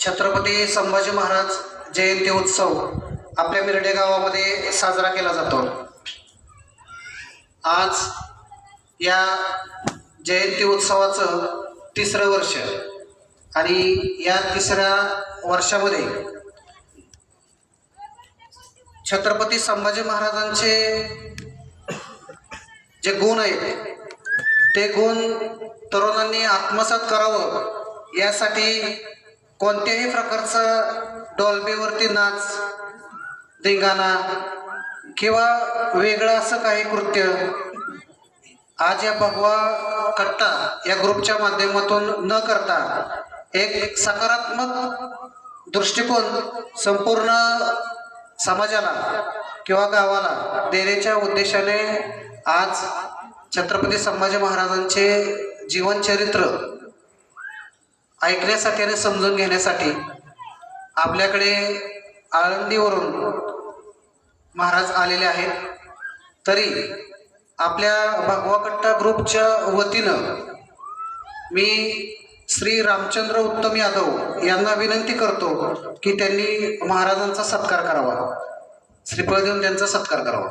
छत्रपती संभाजी महाराज जयंती उत्सव आपल्या मिरडे गावामध्ये साजरा केला जातो. आज या जयंती उत्सवाचं तिसरं वर्ष आणि या तिसऱ्या वर्षामध्ये छत्रपती संभाजी महाराजांचे जे गुण आहेत ते गुण तरुणांनी आत्मसात करावं यासाठी कोणत्याही प्रकारचं डॉल्बीवरती नाच धिंगाणा किंवा वेगळं असं काही कृत्य आज या भगवा कट्टा या ग्रुपच्या माध्यमातून न करता एक सकारात्मक दृष्टिकोन संपूर्ण समाजाला किंवा गावाला देण्याच्या उद्देशाने आज छत्रपती संभाजी महाराजांचे जीवनचरित्र ऐकण्यासाठी आणि समजून घेण्यासाठी आपल्याकडे आळंदीवरून महाराज आलेले आहेत. तरी आपल्या भगवाकट्टा ग्रुपच्या वतीनं मी श्री रामचंद्र उत्तम यादव यांना विनंती करतो की त्यांनी महाराजांचा सत्कार करावा. श्रीफळ देऊन त्यांचा सत्कार करावा.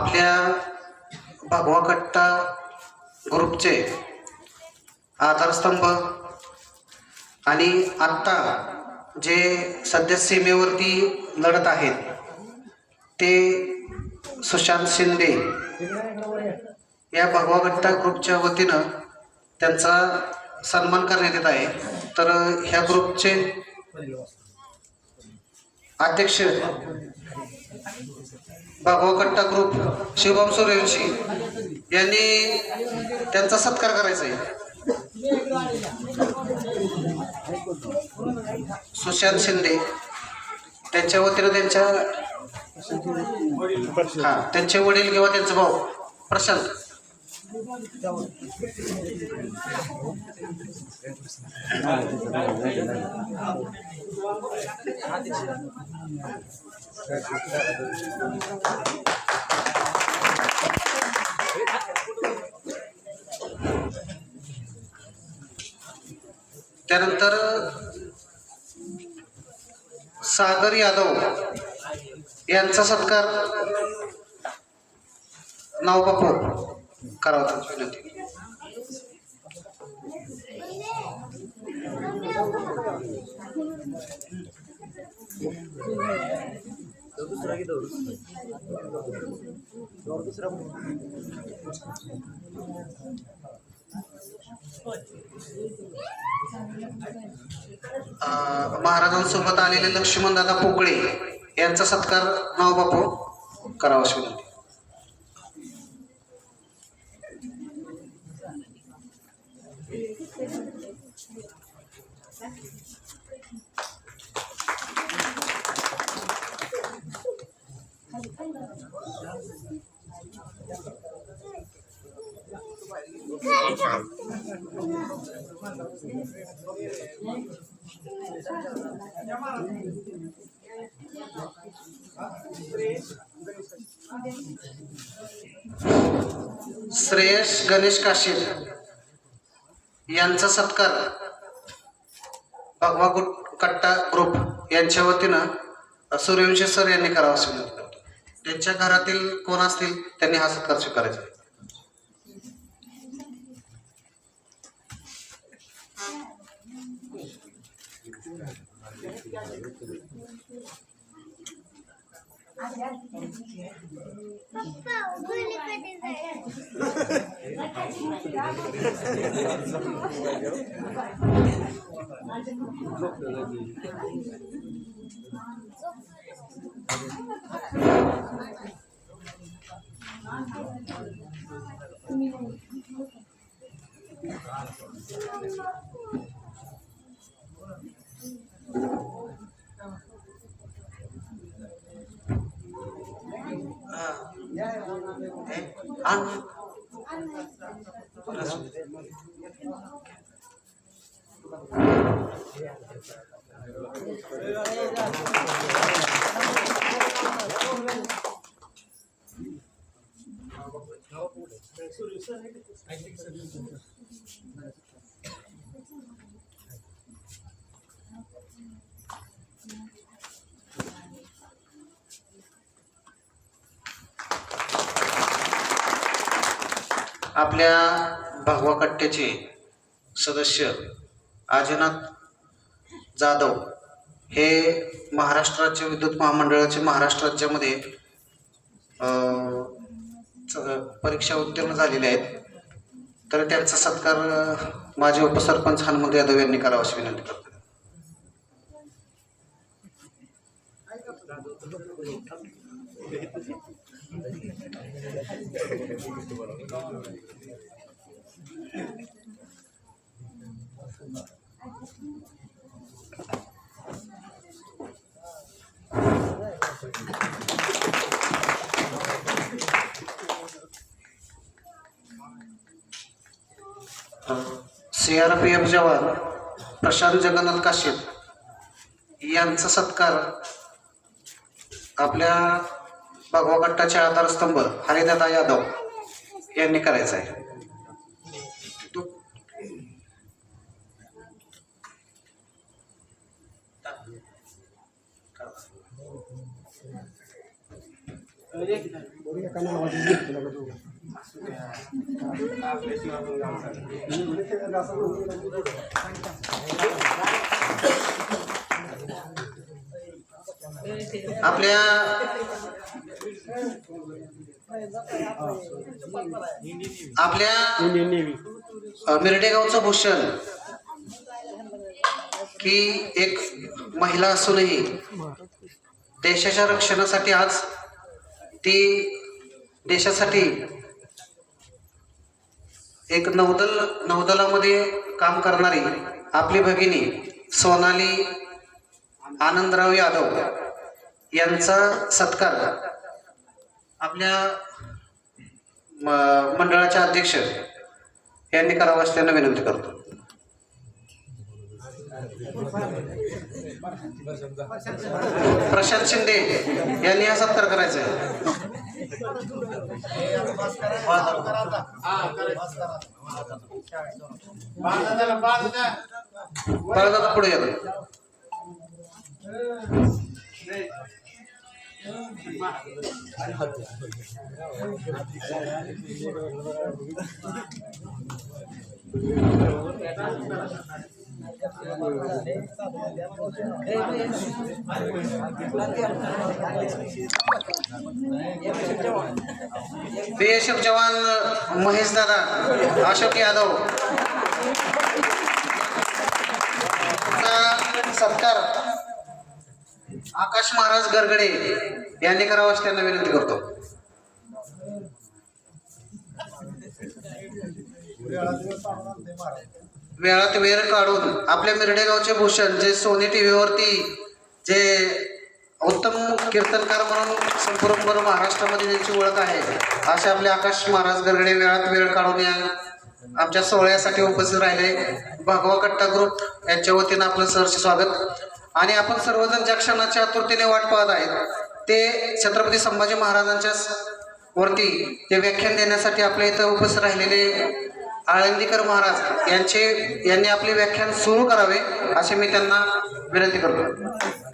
आपल्या भगवा कट्टा ग्रुपचे आधारस्तंभ आणि आत्ता जे सध्या सीमेवरती लढत आहेत ते सुशांत शिंदे या भगवा कट्टा ग्रुपच्या वतीनं त्यांचा सन्मान करण्यात येत आहे. तर ह्या ग्रुपचे अध्यक्ष. भागवकट्टा ग्रुप शिवबाम सूर्यवंशी यांनी त्यांचा सत्कार करायचा आहे. सुशांत शिंदे त्यांच्या वतीनं त्यांच्या हा त्यांचे वडील किंवा त्यांचा भाऊ प्रशांत. त्यानंतर सागर यादव यांचा सत्कार नाव बापू. करावा विनंती अं, महाराजांसोबत आलेले लक्ष्मण दादा पोकळे यांचा सत्कार नाव बापू करावा अशी विनंती श्रेयस गणेश काशीर यांचा सत्कार. भगवा कट्टा ग्रुप यांच्या वतीनं सूर्यवंशी सर यांनी करावं विनंती करतो त्यांच्या घरातील कोण असतील त्यांनी हा सत्कार स्वीकारायचा Thank you. Papá, o Bully Thank you. आहे. पप्पा उघडली कधी जाईल हे, आण. आपल्या भगवा कट्ट्याचे सदस्य आजनाथ जाधव हे महाराष्ट्र राज्य विद्युत महामंडळाचे महाराष्ट्र राज्यामध्ये परीक्षा उत्तीर्ण झालेले आहेत तर त्यांचा सत्कार माझे उपसरपंच हनुमंत यादव यांनी करावा अशी विनंती करतो Thank you. पी एफ जवान प्रशांत जगन्नाथ काशीद यांचा सत्कार आपल्या भगवा गट्टाचे आधारस्तंभ हरिदादा यादव यांनी करायचा आहे. आपल्या आपल्या मिरडेगावचं भूषण की एक महिला असूनही देशाच्या रक्षणासाठी आज ती देशासाठी एक नौदल नौदलामध्ये काम करणारी आपली भगिनी सोनाली आनंदराव यादव यांचा सत्कार आपल्या म- मंडळाचे अध्यक्ष यांनी करावं असं त्यांना विनंती करतो. प्रशांत शिंदे यांनी हा सत्कार करायचा आहे. पुढे येतो बीएसएफ जवान महेश दादा अशोक यादव. सत्कार आकाश महाराज गरगडे यांनी करावा त्यांना विनंती करतो. वेळात वेळ काढून आपल्या मिरडेगावचे भूषण जे सोनी टीव्हीवरती जे उत्तम कीर्तनकार म्हणून संपूर्ण महाराष्ट्रामध्ये त्यांची ओळख आहे असे आपले आकाश महाराज गरगडे वेळात वेळ काढून या आमच्या सोहळ्यासाठी उपस्थित राहिले. भगवा कट्टा ग्रुप यांच्या वतीनं आपलं सहर्ष स्वागत. आणि आपण सर्वजण ज्या क्षणाच्या आतुरतेने वाट पाहत आहेत ते छत्रपती संभाजी महाराजांच्या वरती ते व्याख्यान देण्यासाठी आपल्या इथं उपस्थित राहिलेले आळंदीकर महाराज यांचे यांनी आपले व्याख्यान सुरू करावे असे मी त्यांना विनंती करतो.